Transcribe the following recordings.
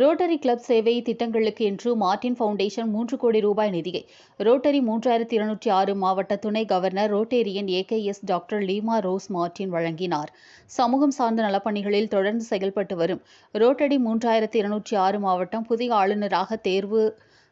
Rotary club சேவை திட்டங்களுக்கு என்று மார்டின் ஃபவுண்டேஷன் மூன்று கோடி ரூபாய் நிதியை ரோட்டரி மூன்றாயிரத்தி இருநூற்றி ஆறு மாவட்ட துணை governor Rotarian AKS doctor Leema Rose Martin வழங்கினார். சமூகம் சார்ந்த நலப்பணிகளில் தொடர்ந்து செயல்பட்டு வரும். ரோட்டரி மூன்றாயிரத்தி இருநூற்றி ஆறு மாவட்டம் புதிய ஆளுநராக தேர்வு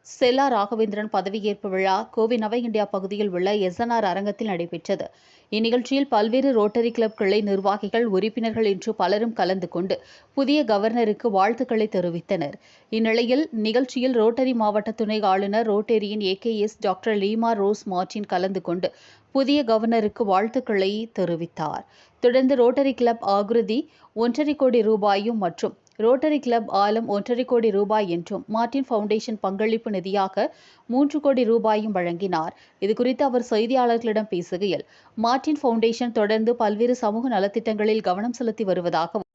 செல்லா ராகவேந்திரன் பதவியேற்பு விழா கோவை நவ இந்தியா பகுதியில் உள்ள எஸ்என்ஆர் அரங்கத்தில் நடைபெற்றது. இந்நிகழ்ச்சியில் பல்வேறு ரோட்டரி கிளப் கிளை நிர்வாகிகள் உறுப்பினர்கள் என்று பலரும் கலந்து கொண்டு புதிய கவர்னருக்கு வாழ்த்துக்களை தெரிவித்தனர். இந்நிலையில் நிகழ்ச்சியில் ரோட்டரி மாவட்ட துணை ஆளுநர் ரோட்டரியின் A K S doctor Leema Rose Martin கலந்து கொண்டு புதிய கவர்னருக்கு வாழ்த்துக்களை தெரிவித்தார். தொடர்ந்து ரோட்டரி கிளப் ஆகிருதி ஒன்றரை கோடி ரூபாயும் மற்றும் ரோட்டரி கிளப் ஆலம் ஒன்றரை கோடி ரூபாய் என்றும் மார்டின் ஃபவுண்டேஷன் பங்களிப்பு நிதியாக மூன்று கோடி ரூபாயும் வழங்கினார். இதுகுறித்து அவர் செய்தியாளர்களிடம் பேசுகையில் மார்டின் ஃபவுண்டேஷன் தொடர்ந்து பல்வேறு சமூக நலத்திட்டங்களில் கவனம் செலுத்தி வருவதாகவும்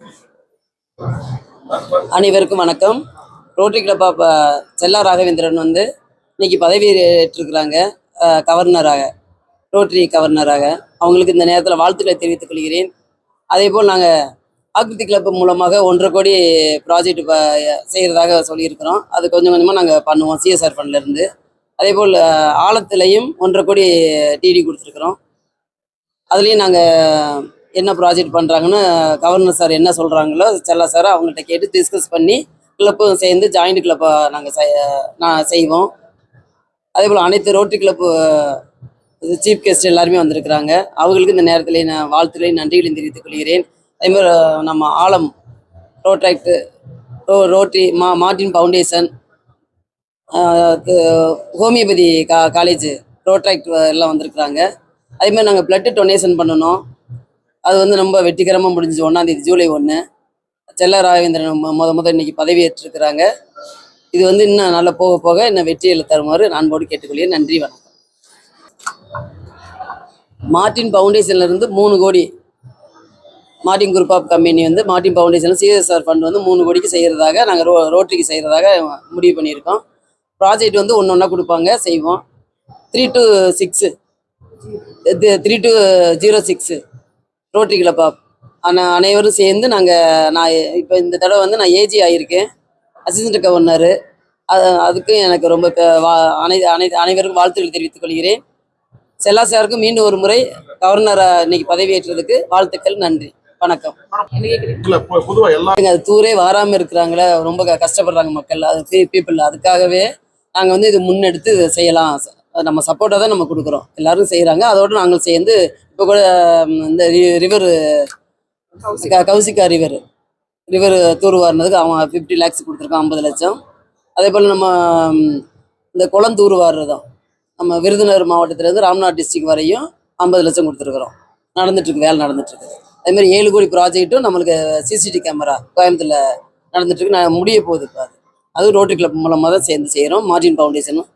அனைவருக்கும் வணக்கம். ரோட்டரி கிளப் ஆஃப் செல்லா ராகவேந்திரன் வந்து இன்னைக்கு பதவி ஏற்றிருக்கிறாங்க அஹ், uh, கவர்னராக ரோட்டரி கவர்னராக. அவங்களுக்கு இந்த நேரத்தில் வாழ்த்துக்களை தெரிவித்துக் கொள்கிறேன். அதே போல் நாங்கள் ஆக்ருதி கிளப் மூலமாக ஒன்றரை கோடி ப்ராஜெக்ட் இப்போ செய்கிறதாக சொல்லியிருக்கிறோம். அது கொஞ்சம் கொஞ்சமாக நாங்கள் பண்ணுவோம் சிஎஸ்ஆர் ஃபண்ட்லேருந்து அதே போல் ஆழத்துலையும் ஒன்றரை கோடி டிடி கொடுத்துருக்குறோம். அதுலேயும் நாங்கள் என்ன ப்ராஜெக்ட் பண்ணுறாங்கன்னு கவர்னர் சார் என்ன சொல்கிறாங்களோ செல்லா சார் அவங்கள்ட்ட கேட்டு டிஸ்கஸ் பண்ணி கிளப்பும் சேர்ந்து ஜாயிண்ட் கிளப்பாக நாங்கள் செய் நான் செய்வோம். அதே போல் அனைத்து ரோட்டரி கிளப்பு சீஃப் கெஸ்ட் எல்லாருமே வந்திருக்கிறாங்க. அவங்களுக்கு இந்த நேரத்திலேயே நான் வாழ்த்துக்களையும் நன்றிகளையும் தெரிவித்துக் கொள்கிறேன். அதேமாதிரி நம்ம ஆலம் ரோட்ராக்டு ரோ ரோட்டரி மா மார்டின் ஃபவுண்டேஷன் ஹோமியோபதி கா காலேஜ் ரோட்ராக்ட் எல்லாம் வந்திருக்கிறாங்க. அதேமாதிரி நாங்கள் பிளட்டு டொனேஷன் பண்ணணும். அது வந்து ரொம்ப வெற்றிகரமாக முடிஞ்சு ஒன்றாந்தேதி ஜூலை ஒன்று செல்ல ராகவேந்திரன் மு- முத முத இன்னைக்கு பதவியேற்றிருக்கிறாங்க. இது வந்து இன்னும் நல்லா போக போக இன்னும் வெற்றியில் தருமாறு நான் போடு கேட்டுக்கொள்கிறேன். நன்றி வணக்கம். மார்டின் ஃபவுண்டேஷன்லேருந்து மூணு கோடி மார்டின் குரூப் ஆஃப் கம்பெனி வந்து மார்டின் ஃபவுண்டேஷன் சிஎஸ்ஆர் ஃபண்ட் வந்து மூணு கோடிக்கு செய்கிறதாக நாங்கள் ரோ ரோட்டரிக்கு செய்கிறதாக முடிவு பண்ணியிருக்கோம். ப்ராஜெக்ட் வந்து ஒன்று ஒன்றா கொடுப்பாங்க செய்வோம். Three two six three two zero six Rotary club of ஆனால் அனைவரும் சேர்ந்து நாங்கள் நான் இப்போ இந்த தடவை வந்து நான் ஏஜி ஆகியிருக்கேன் அசிஸ்டன்ட் கவர்னரு அது அதுக்கும் எனக்கு ரொம்ப அனை அனை அனைவருக்கும் வாழ்த்துக்கள் தெரிவித்துக் கொள்கிறேன். செல்லா சாருக்கும் மீண்டும் ஒரு முறை கவர்னரை இன்னைக்கு பதவியேற்றதுக்கு வாழ்த்துக்கள் நன்றி. வணக்கம். பொதுவா அது தூரே வராமல் இருக்கிறாங்களே ரொம்ப கஷ்டப்படுறாங்க மக்கள். அது பீப்புள் அதுக்காகவே நாங்கள் வந்து இது முன்னெடுத்து இதை செய்யலாம். நம்ம சப்போர்ட்டாக தான் நம்ம கொடுக்குறோம். எல்லாரும் செய்கிறாங்க அதோடு நாங்கள் சேர்ந்து இப்போ கூட இந்த ரிவர் கௌசிகா ரிவர் ரிவர் தூர் வாரினதுக்கு அவன் ஃபிஃப்டி லேக்ஸ் கொடுத்துருக்கான் ஐம்பது லட்சம். அதே போல் நம்ம இந்த குளம் தூர் வாடுறதும் நம்ம விருதுநகர் மாவட்டத்திலேருந்து ராம்நாத் டிஸ்ட்ரிக்ட் வரையும் ஐம்பது லட்சம் கொடுத்துருக்குறோம். நடந்துட்டுருக்கு வேலை நடந்துட்டுருக்கு அதே மாதிரி ஏழு கோடி ப்ராஜெக்ட்டும் நம்மளுக்கு சிசிடி கேமரா கோயம்புத்தூரில் நடந்துட்டுருக்கு நான் முடிய போகுது இப்போ அது. அதுவும் ரோட்டரி கிளப் மூலமாக தான் சேர்ந்து செய்கிறோம் மார்ஜின் ஃபவுண்டேஷனும்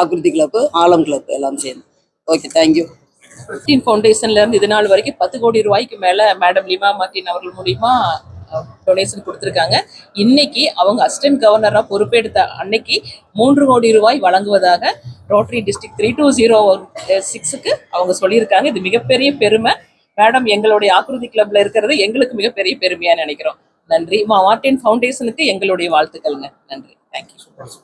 ஆக்ருதி கிளப்பு ஆலம் கிளப் எல்லாம் சேர்ந்து. ஓகே தேங்க்யூ மார்டின் ஃபவுண்டேஷன்லேருந்து இது நாள் வரைக்கும் பத்து கோடி ரூபாய்க்கு மேலே மேடம் லிமா மார்டின் அவர்கள் மூலிமா டொனேஷன் கொடுத்துருக்காங்க. இன்னைக்கு அவங்க அசிஸ்டன்ட் கவர்னராக பொறுப்பெடுத்த அன்னைக்கு மூன்று கோடி ரூபாய் வழங்குவதாக Rotary district three two zero சிக்ஸுக்கு அவங்க சொல்லியிருக்காங்க. இது மிகப்பெரிய பெருமை. மேடம் எங்களுடைய ஆக்ருதி கிளப்ல இருக்கிறது எங்களுக்கு மிகப்பெரிய பெருமையா நினைக்கிறோம். நன்றி. மா மார்டின் ஃபவுண்டேஷனுக்கு எங்களுடைய வாழ்த்துக்கள்ங்க. நன்றி. தேங்க்யூ